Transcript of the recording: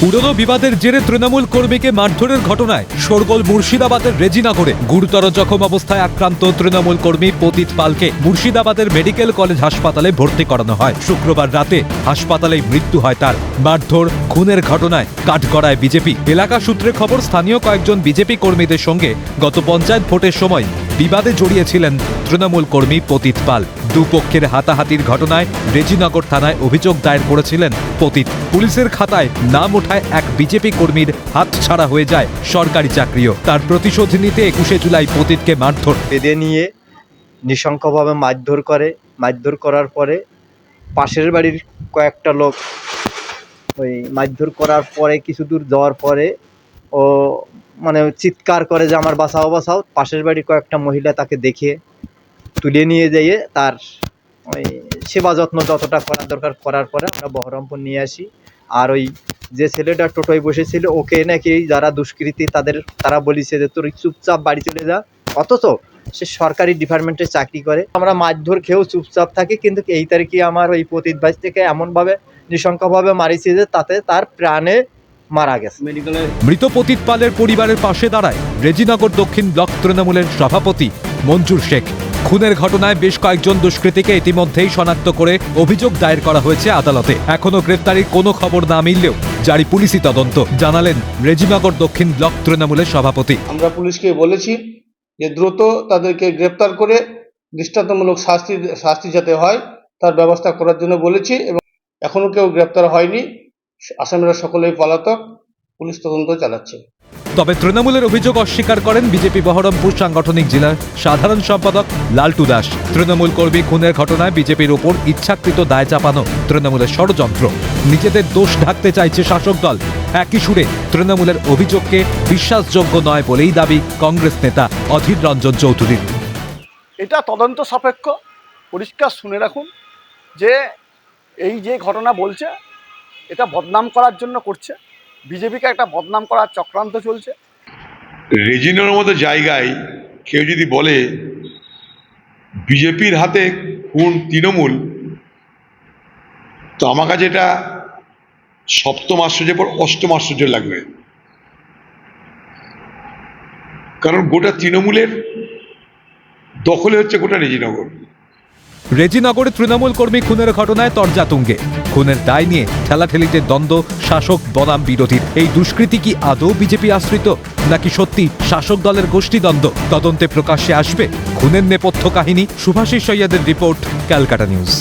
পুরনো বিবাদের জেরে তৃণমূল কর্মীকে মারধরের ঘটনায় শোরগোল মুর্শিদাবাদের রেজিনগরে গুরুতর জখম অবস্থায় আক্রান্ত তৃণমূল কর্মী পতিত পালকে মুর্শিদাবাদের মেডিকেল কলেজ হাসপাতালে ভর্তি করানো হয়। শুক্রবার রাতে হাসপাতালে মৃত্যু হয় তার। মারধর, খুনের ঘটনায় কাঠগড়ায় বিজেপি। এলাকা সূত্রে খবর, স্থানীয় কয়েকজন বিজেপি কর্মীদের সঙ্গে গত পঞ্চায়েত ভোটের সময় বিবাদে জড়িয়েছিলেন তৃণমূল কর্মী পতিত পাল। দুপক্ষের হাতাহাতির ঘটনায় রেজিনগর থানায় অভিযোগ দায়ের করেছিলেন পতিত। পুলিশের খাতায় নাম ওঠায় এক বিজেপি কর্মীর হাত ছাড়া হয়ে যায় সরকারি চাকরিও। তার প্রতিশোধ নিতে একুশে জুলাই পতিতকে মারধর। বেঁধে নিয়ে নৃশংসভাবে মারধর করে। মারধর করার পরে পাশের বাড়ির কয়েকটা লোক ওই মারধর করার পরে কিছু দূর যাওয়ার পরে ও মানে চিৎকার করে যে আমার বাঁচাও বাঁচাও। পাশের বাড়ির কয়েকটা মহিলা তাকে দেখে তুলে নিয়ে যেয়ে তার ওই সেবা যত্ন যতটা করার দরকার করার পরে আমরা বহরমপুর নিয়ে আসি। আর ওই যে ছেলেটা টোটোয় বসেছিল, ওকে নাকি যারা দুষ্কৃতী তাদের, তারা বলিছে যে, তোর চুপচাপ বাড়ি চলে যা। অথচ সে সরকারি ডিপার্টমেন্টে চাকরি করে। আমরা মারধর খেয়েও চুপচাপ থাকি, কিন্তু এই তারিখে আমার ওই পতিত ভাই থেকে এমনভাবে নৃশংসভাবে মারিছে যে, তাতে তার প্রাণে মারা গেছে। মৃত পতিত পালের পরিবারের পাশে দাঁড়ায় রেজিনগর দক্ষিণ ব্লক তৃণমূলের সভাপতি মঞ্জুর শেখ। খুনের ঘটনায় বেশ কয়েকজন দুষ্কৃতীকে ইতিমধ্যেই শনাক্ত করে অভিযোগ দায়ের করা হয়েছে আদালতে। এখনও গ্রেফতারির কোনো খবর না মিললেও জারি পুলিশি তদন্ত জানালেন রেজিনগর দক্ষিণ ব্লক তৃণমূলের সভাপতি। আমরা পুলিশকে বলেছি যে দ্রুত তাদেরকে গ্রেপ্তার করে দৃষ্টান্তমূলক শাস্তি শাস্তি যাতে হয় তার ব্যবস্থা করার জন্য বলেছি এবং এখনও কেউ গ্রেপ্তার হয়নি। আসামিরা সকলেই পলাতক পুলিশ তদন্ত চালাচ্ছে। তবে তৃণমূলের অভিযোগ অস্বীকার করেন বিজেপি বহরমপুর সাংগঠনিক জেলার সাধারণ সম্পাদক লালটু দাস। তৃণমূল কর্মী খুনের ঘটনায় বিজেপির ওপর ইচ্ছাকৃত দায় চাপানো তৃণমূলের ষড়যন্ত্র। নিজেদের দোষ ঢাকতে চাইছে শাসক দল। একই সুরে তৃণমূলের অভিযোগকে বিশ্বাসযোগ্য নয় বলেই দাবি কংগ্রেস নেতা অধীর রঞ্জন চৌধুরীর এটা তদন্ত সাপেক্ষ। পরিষ্কার শুনে রাখুন যে এই যে ঘটনা বলছে এটা বদনাম করার জন্য করছে। বিজেপিকে একটা বদনাম করার চক্রান্ত চলছে। রেজিনোর মতো জায়গায় কেউ যদি বলে, বিজেপির হাতে খুন তৃণমূল, তো আমার কাছে এটা সপ্তম আশ্চর্যের পর অষ্টম আশ্চর্য লাগবে। কারণ গোটা তৃণমূলের দখলে হচ্ছে গোটা রেজিনগর। রেজিনগরে তৃণমূল কর্মী খুনের ঘটনায় তর্জাতুঙ্গে। খুনের দায় নিয়ে ঠেলাঠেলিতে দ্বন্দ্ব, শাসক বনাম বিরোধী এই দুষ্কৃতি কি আদৌ বিজেপি আশ্রিত, নাকি সত্যি শাসক দলের গোষ্ঠীদ্বন্দ্ব তদন্তে প্রকাশ্যে আসবে খুনের নেপথ্য কাহিনী। সুভাষিস সৈয়াদের রিপোর্ট, ক্যালকাটা নিউজ।